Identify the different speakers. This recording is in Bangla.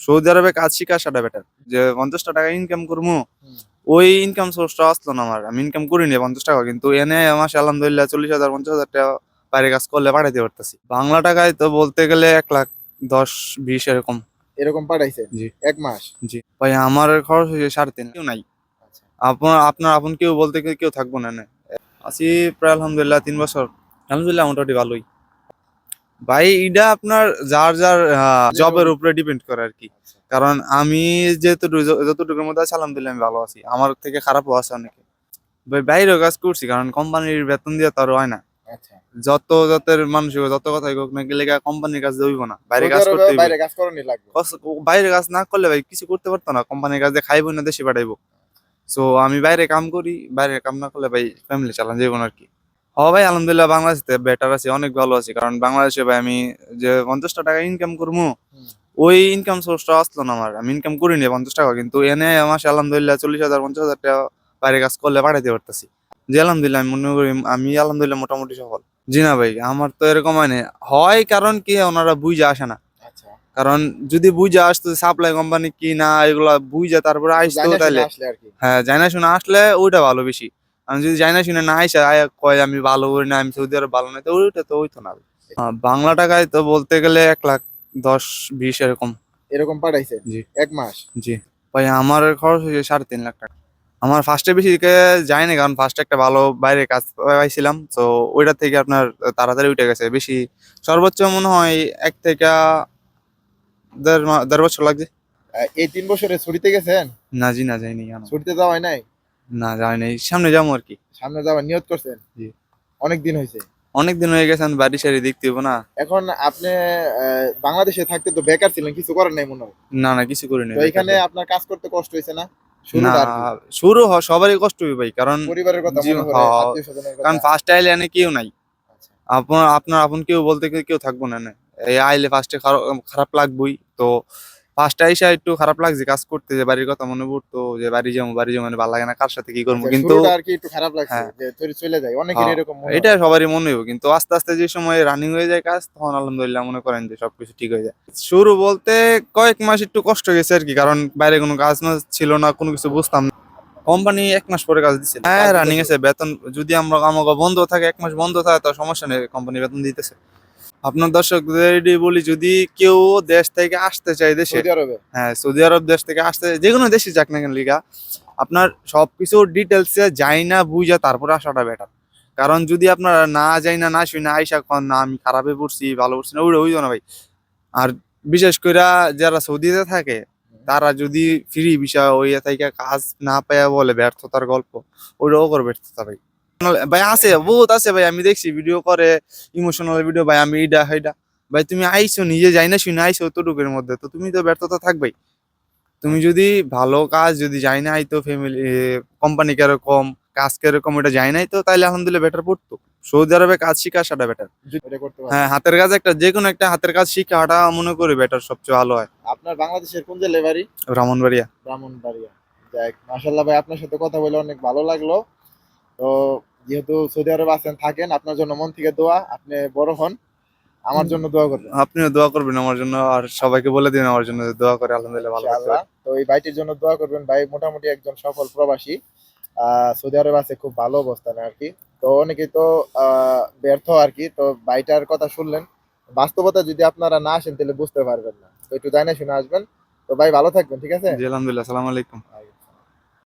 Speaker 1: সৌদি আরবে কাজ শিখা সেটা বেটার যে পঞ্চাশটা টাকা ইনকাম করব ওই ইনকাম সোর্সটা আসলো না আমার। আমি ইনকাম করিনি পঞ্চাশ টাকা কিন্তু এনে মাসে আলহামদুলিল্লাহ চল্লিশ হাজার পঞ্চাশ হাজার টাকা বাইরে কাজ করলে পাঠাইতে পারতেছি। বাংলা টাকায় তো বলতে গেলে এক লাখ দশ বিশ এরকম।
Speaker 2: এরকম পাঠাইছে?
Speaker 1: জি।
Speaker 2: এক মাস?
Speaker 1: জি। ভাই আমার খরচ হয়েছে সাড়ে তিন। কেউ নাই।
Speaker 2: আচ্ছা।
Speaker 1: আপনার আপনার আপন কেউ বলতে গেলে কেউ থাকব না না আছি প্রায় আলহামদুলিল্লাহ তিন বছর। আলহামদুলিল্লাহ মোটামুটি ভালোই। ভাই এটা আপনার যার যার জবের উপরে ডিপেন্ড করে আর কি।
Speaker 2: আচ্ছা।
Speaker 1: কারণ আমি যেহেতু যতটুকুর মধ্যে আছি আলহামদুলিল্লাহ আমি ভালো আছি। আমার থেকে খারাপও আছে অনেকে। ভাই বাইরেও কাজ করছি কারণ কোম্পানির বেতন দিয়ে তো আর হয় না।
Speaker 2: আচ্ছা।
Speaker 1: যত যতের মানুষ যত কথাই হোক না গেলে কোম্পানির কাজ হইব না। বাইরে কাজ করতে
Speaker 2: বাইরে কাজ করনি লাগবে।
Speaker 1: বাইরে কাজ না করলে ভাই কিছু করতে পারতো না। কোম্পানির কাজ দিয়ে খাইবো না দেশে পাঠাইবো। সো আমি বাইরে কাম করি বাইরে কাম না করলে ভাই ফ্যামিলি চালান যাইব না আর কি। হ ভাই আলহামদুলিল্লাহ বাংলাদেশে বেটার আছি অনেক ভালো আছি। কারণ বাংলাদেশে ভাই আমি যে পঞ্চাশটা টাকা ইনকাম করব ওই ইনকাম সোর্সটা আসলো না আমার। আমি ইনকাম করিনি পঞ্চাশ টাকা কিন্তু এনে মাসে আলহামদুলিল্লাহ চল্লিশ হাজার পঞ্চাশ হাজার টাকা বাইরে কাজ করলে পাঠাইতে পারতেছি। জি আলহামদুলিল্লাহ আমি মনে করি আমি আলহামদুলিল্লাহ মোটামুটি সফল। জি না ভাই আমার তো এরকম হয় হয় কারণ কি ওনারা বুঝে আসে না।
Speaker 2: আচ্ছা।
Speaker 1: কারণ যদি বুঝে আসতো সাপ্লাই কোম্পানি কি না এগুলা বুঝে তারপরে আসতো তাহলে হ্যাঁ জানা শুনে আসলে ওইটা ভালো বেশি। আমি যদি জানা শুনে না আইসা আয়া কয় আমি ভালো করি না আমি সৌদি আরব ভালো না তো ওইটা তো হইতো না বাংলা টাকায় তো বলতে গেলে এক লাখ দশ বিশ এরকম।
Speaker 2: এরকম পাঠাইছে?
Speaker 1: জি।
Speaker 2: এক মাস?
Speaker 1: জি। ভাই আমার খরচ হয়েছে সাড়ে তিন লাখ টাকা। আমার ফার্স্টে বেশি যায়নি কারণ ফার্স্টে একটা ভালো বাইরে কাজ পাইছিলাম। তো ওইটা থেকে আপনার তাড়াতাড়ি উঠে গেছে। বেশি সর্বোচ্চ মনে হয় এক থেকে দেড় দেড় বছর লাগছে
Speaker 2: এই তিন বছরে ছুটিতে গেছেন?
Speaker 1: না জি না যাইনি
Speaker 2: ছুটিতে যাওয়া হয় নাই?
Speaker 1: না যাইনি সামনে যাব আর কি।
Speaker 2: সামনে যাওয়ার নিয়ত করছেন?
Speaker 1: জি।
Speaker 2: অনেক দিন হয়েছে
Speaker 1: অনেক দিন হয়ে গেছে আমি বাড়ি সারি দেখতে হব না।
Speaker 2: এখন আপনি বাংলাদেশে থাকতে তো বেকার ছিলেন কিছু করেন নাই মনে হয়?
Speaker 1: না না কিছু করিনি
Speaker 2: তো এখানে আপনার কাজ করতে কষ্ট হয়েছে না?
Speaker 1: না। শুরু হয় সবারই কষ্ট হবে ভাই কারণ
Speaker 2: পরিবারের কথা মনে
Speaker 1: হ্যাঁ। কারণ ফার্স্ট আইলে এনে কেউ নাই।
Speaker 2: আচ্ছা।
Speaker 1: আপনার আপনার আপন কেউ বলতে কেউ থাকব না না। এই আইলে ফার্স্টে খারাপ লাগবেই তো ফার্স্টে আইসা একটু খারাপ লাগছে কাজ করতে যে বাড়ির কথা মনে পড়তো যে বাড়ি যাব বাড়ি যাব মানে ভালো লাগে না কার সাথে কি করব?
Speaker 2: আচ্ছা,
Speaker 1: কিন্তু
Speaker 2: আর কি একটু খারাপ লাগছে
Speaker 1: হ্যাঁ।
Speaker 2: যে চলে- চলে যায় অনেকের
Speaker 1: হ্যাঁ,
Speaker 2: এরকম
Speaker 1: এটা সবারই মনে হইব কিন্তু আস্তে আস্তে যে সময় রানিং হয়ে যায় কাজ তখন আলহামদুলিল্লাহ মনে করেন যে সবকিছু ঠিক হয়ে যায়। শুরু বলতে কয়েক মাস একটু কষ্ট গেছে আর কি কারণ বাইরে কোনো কাজ ছিল না কোনো কিছু বুঝতাম না। কোম্পানি এক মাস পরে কাজ দিচ্ছে হ্যাঁ রানিং। আছে বেতন যদি আমরা আমাকে বন্ধ থাকে এক মাস বন্ধ থাকে তো সমস্যা নেই কোম্পানি বেতন দিতেছে। আপনার দর্শকদের বলি যদি কেউ দেশ থেকে আসতে চায় দেশে হ্যাঁ সৌদি আরব দেশ থেকে আসতে যে কোনো দেশে যাক না কেন লিগা আপনার সবকিছু ডিটেলসে যাই না বুঝা তারপরে আসাটা বেটার কারণ যদি আপনার না যাই না না শুই না আইসা কন না আমি খারাপে পড়ছি ভালো পড়ছি না ওইটা হইতো না ভাই। আর বিশেষ করে যারা সৌদিতে থাকে তারা যদি ফ্রি বিষয় ওই থেকে কাজ না পায়া বলে ব্যর্থতার গল্প ওইটাও করে ব্যর্থতা ভাই। ভাই আছে বহুত আছে ভাই আমি দেখছি ভিডিও করে ইমোশনাল ভিডিও ভাই আমি এইটা সেইটা ভাই তুমি আইছো নিজে যাই না শুনে আইছো অতটুকুর মধ্যে তো তুমি তো ব্যর্থতা থাকবেই। তুমি যদি ভালো কাজ যদি যাই না হয়তো ফ্যামিলি কোম্পানি কীরকম কাজ কীরকম এটা যাই নাই তো তাহলে আলহামদুলিল্লাহ বেটার পড়তো। সৌদি আরবে কাজ শিখা সেটা বেটার। হ্যাঁ হাতের কাজ একটা যে কোনো একটা হাতের কাজ শিখাটা মনে করি বেটার সবচেয়ে ভালো হয়।
Speaker 2: আপনার বাংলাদেশের কোন জেলায় বাড়ি?
Speaker 1: ব্রাহ্মণবাড়িয়া।
Speaker 2: ব্রাহ্মণবাড়িয়া। যাক মাশাল্লাহ ভাই আপনার সাথে কথা বলে অনেক ভালো লাগল। তো যেহেতু সৌদি আরবে আছেন থাকেন আপনার জন্য মন থেকে দোয়া আপনি বড় হন। আমার জন্য দোয়া করবেন।
Speaker 1: আপনিও দোয়া করবেন আমার জন্য আর সবাইকে বলে দিন আমার জন্য দোয়া করে আলহামদুলিল্লাহ ভালো থাকতে
Speaker 2: তো এই ভাইটির জন্য দোয়া করবেন। ভাই মোটামুটি একজন সফল প্রবাসী। সৌদি আরব আছে খুব ভালো অবস্থানে আর কি। তো অনেকেই তো আহ, ব্যর্থ আর কি। তো ভাইটার কথা শুনলেন। বাস্তবতা যদি আপনারা না আসেন তাহলে বুঝতে পারবেন না। তো একটু জানে শুনে আসবেন। তো ভাই ভালো থাকবেন ঠিক আছে?
Speaker 1: জি আলহামদুলিল্লাহ। সালাম আলাইকুম